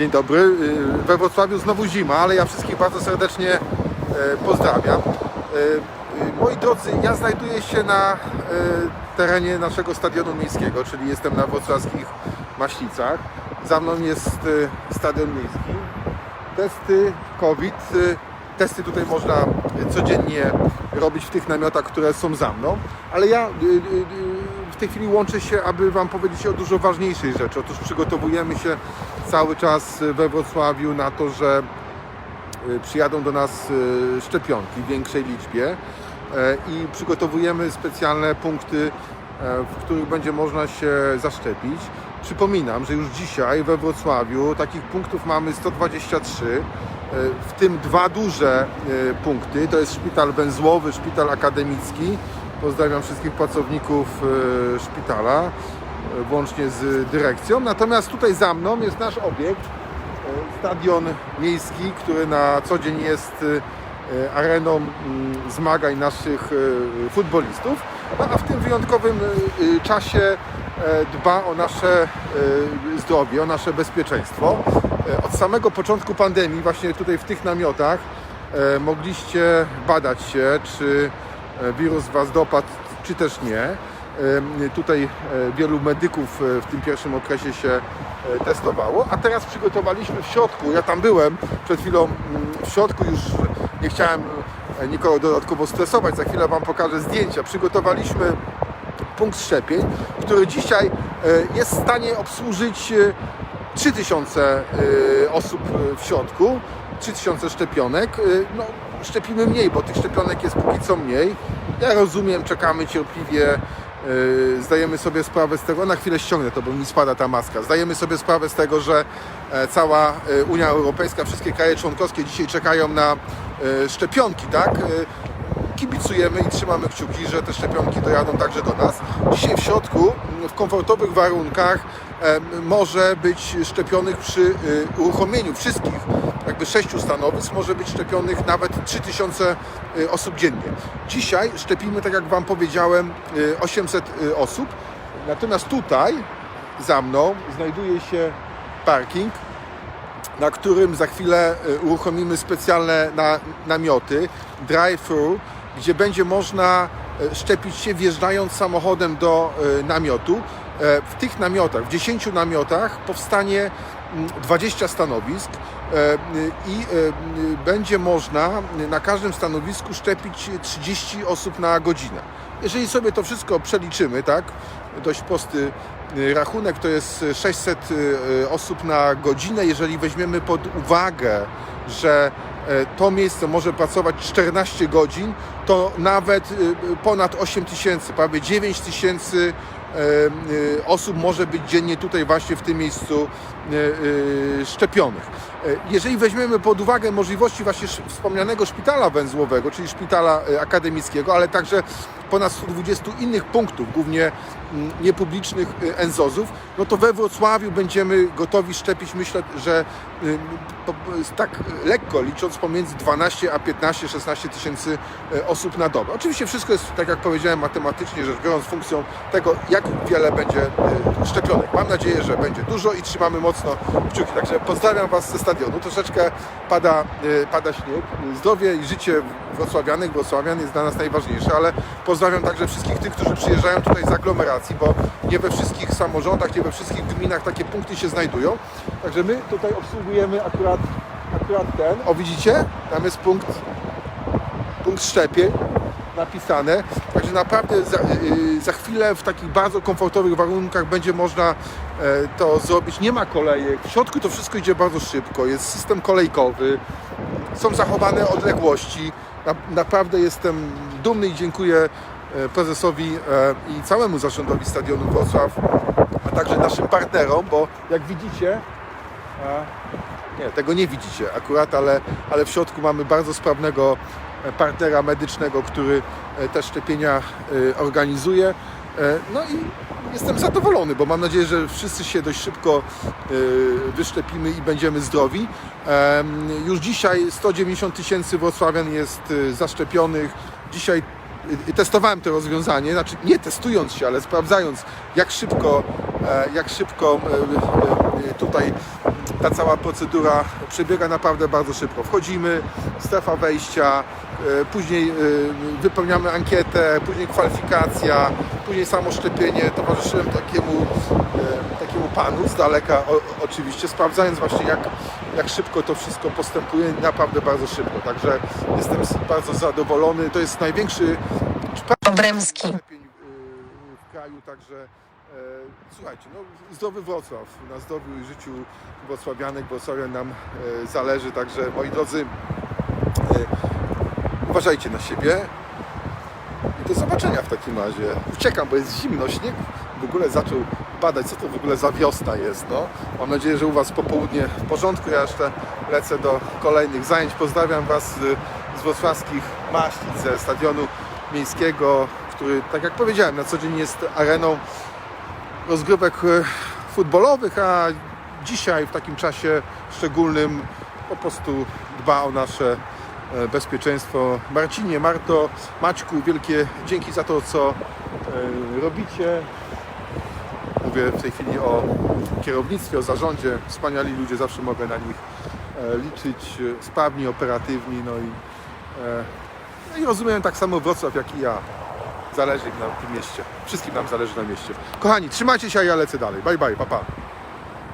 Dzień dobry. Y, We Wrocławiu znowu zima, ale ja wszystkich bardzo serdecznie e, pozdrawiam. E, y, Moi drodzy, ja znajduję się na e, terenie naszego stadionu miejskiego, czyli jestem na wrocławskich Maślicach. Za mną jest stadion miejski. Testy COVID. Testy tutaj można codziennie robić w tych namiotach, które są za mną, ale ja y, y, y, w tej chwili łączę się, aby Wam powiedzieć o dużo ważniejszej rzeczy. Otóż przygotowujemy się cały czas we Wrocławiu na to, że y, przyjadą do nas y, szczepionki w większej liczbie e, i przygotowujemy specjalne punkty, e, w których będzie można się zaszczepić. Przypominam, że już dzisiaj we Wrocławiu takich punktów mamy 123, e, w tym dwa duże punkty. To jest szpital węzłowy, szpital akademicki. Pozdrawiam wszystkich pracowników e, szpitala, e, włącznie z dyrekcją. Natomiast tutaj za mną jest nasz obiekt, e, stadion miejski, który na co dzień jest areną zmagań naszych futbolistów, no, a w tym wyjątkowym czasie dba o nasze zdrowie, o nasze bezpieczeństwo. Od samego początku pandemii, właśnie tutaj w tych namiotach, mogliście badać się, czy wirus Was dopadł, czy też nie. E, Tutaj e, wielu medyków e, w tym pierwszym okresie się e, testowało, a teraz przygotowaliśmy w środku, ja tam byłem przed chwilą mm, w środku, już nie chciałem e, nikogo dodatkowo stresować, za chwilę Wam pokażę zdjęcia. Przygotowaliśmy punkt szczepień, który dzisiaj e, jest w stanie obsłużyć e, 3000 e, osób e, w środku, 3000 szczepionek. E, No, szczepimy mniej, bo tych szczepionek jest póki co mniej. Ja rozumiem, czekamy cierpliwie, e, zdajemy sobie sprawę z tego, na chwilę ściągnę to, bo mi spada ta maska. Zdajemy sobie sprawę z tego, że e, cała e, Unia Europejska, wszystkie kraje członkowskie dzisiaj czekają na e, szczepionki, tak? Kibicujemy i trzymamy kciuki, że te szczepionki dojadą także do nas. Dzisiaj w środku, w komfortowych warunkach, może być szczepionych przy y, uruchomieniu wszystkich jakby sześciu stanowisk, może być szczepionych nawet 3000 y, osób dziennie. Dzisiaj szczepimy, tak jak Wam powiedziałem, y, 800 y, osób. Natomiast tutaj za mną znajduje się parking, na którym za chwilę y, uruchomimy specjalne na, namioty drive-thru, gdzie będzie można y, szczepić się wjeżdżając samochodem do y, namiotu. E, W tych namiotach, w 10 namiotach powstanie mm, 20 stanowisk e, y, i y, y, będzie można na każdym stanowisku szczepić 30 osób na godzinę. Jeżeli sobie to wszystko przeliczymy, tak, dość prosty y, rachunek to jest 600 y, osób na godzinę. Jeżeli weźmiemy pod uwagę, że e, to miejsce może pracować 14 godzin, to nawet ponad 8 tysięcy, prawie 9 tysięcy e, osób może być dziennie tutaj właśnie w tym miejscu y, szczepionych. E, Jeżeli weźmiemy pod uwagę możliwości właśnie wspomnianego szpitala węzłowego, czyli szpitala e, akademickiego, ale także ponad 120 innych punktów, głównie mm, niepublicznych y, enzozów, no to we Wrocławiu będziemy gotowi szczepić, myślę, że y, tak lekko licząc pomiędzy 12 a 15, 16 tysięcy y, osób na dobę. Oczywiście wszystko jest, tak jak powiedziałem, matematycznie rzecz biorąc, funkcją tego, jak wiele będzie szczepionek. Mam nadzieję, że będzie dużo i trzymamy mocno kciuki. Także pozdrawiam Was ze stadionu. Troszeczkę pada, pada śnieg. Zdrowie i życie wrocławianych, wrocławian jest dla nas najważniejsze, ale pozdrawiam także wszystkich tych, którzy przyjeżdżają tutaj z aglomeracji, bo nie we wszystkich samorządach, nie we wszystkich gminach takie punkty się znajdują. Także my tutaj obsługujemy akurat, akurat ten. O widzicie? Tam jest punkt, punkt szczepień napisane. Także naprawdę za, yy, za chwilę w takich bardzo komfortowych warunkach będzie można e, to zrobić. Nie ma kolejek. W środku to wszystko idzie bardzo szybko. Jest system kolejkowy. Są zachowane odległości. Na, naprawdę jestem dumny i dziękuję prezesowi e, i całemu zarządowi Stadionu Wrocław, a także naszym partnerom, bo jak widzicie, e, nie, tego nie widzicie akurat, ale, ale w środku mamy bardzo sprawnego e, partnera medycznego, który e, te szczepienia e, organizuje. E, No i jestem zadowolony, bo mam nadzieję, że wszyscy się dość szybko e, wyszczepimy i będziemy zdrowi. Już dzisiaj 190 tysięcy wrocławian jest e, zaszczepionych. Dzisiaj y, testowałem to rozwiązanie, znaczy nie testując się, ale sprawdzając jak szybko, e, jak szybko e, e, tutaj ta cała procedura przebiega naprawdę bardzo szybko. Wchodzimy, strefa wejścia, później wypełniamy ankietę, później kwalifikacja, później samo szczepienie. Towarzyszyłem takiemu panu z daleka o, oczywiście, sprawdzając właśnie jak, jak szybko to wszystko postępuje, naprawdę bardzo szybko. Także jestem bardzo zadowolony. To jest największy Obremski. y, w kraju, także e, słuchajcie, no, zdrowy Wrocław, na zdrowiu i życiu wrocławianek, wrocławian nam e, zależy, także moi drodzy, e, uważajcie na siebie do zobaczenia w takim razie. Uciekam, bo jest zimno, śnieg w ogóle zaczął padać, co to w ogóle za wiosna jest, no. Mam nadzieję, że u Was popołudnie w porządku, ja jeszcze lecę do kolejnych zajęć. Pozdrawiam Was z, wrocławskich Maśnic, ze stadionu miejskiego, który, tak jak powiedziałem, na co dzień jest areną rozgrywek e, futbolowych, a dzisiaj w takim czasie szczególnym po prostu dba o nasze bezpieczeństwo. Marcinie, Marto, Maćku, wielkie dzięki za to, co e, robicie. Mówię w tej chwili o kierownictwie, o zarządzie. Wspaniali ludzie, zawsze mogę na nich e, liczyć. e, Sprawni, operatywni, no i, e, no i rozumiem tak samo Wrocław, jak i ja. Zależy im na tym mieście. Wszystkim nam zależy na mieście. Kochani, trzymajcie się, a ja lecę dalej. Bye bye, papa. Pa.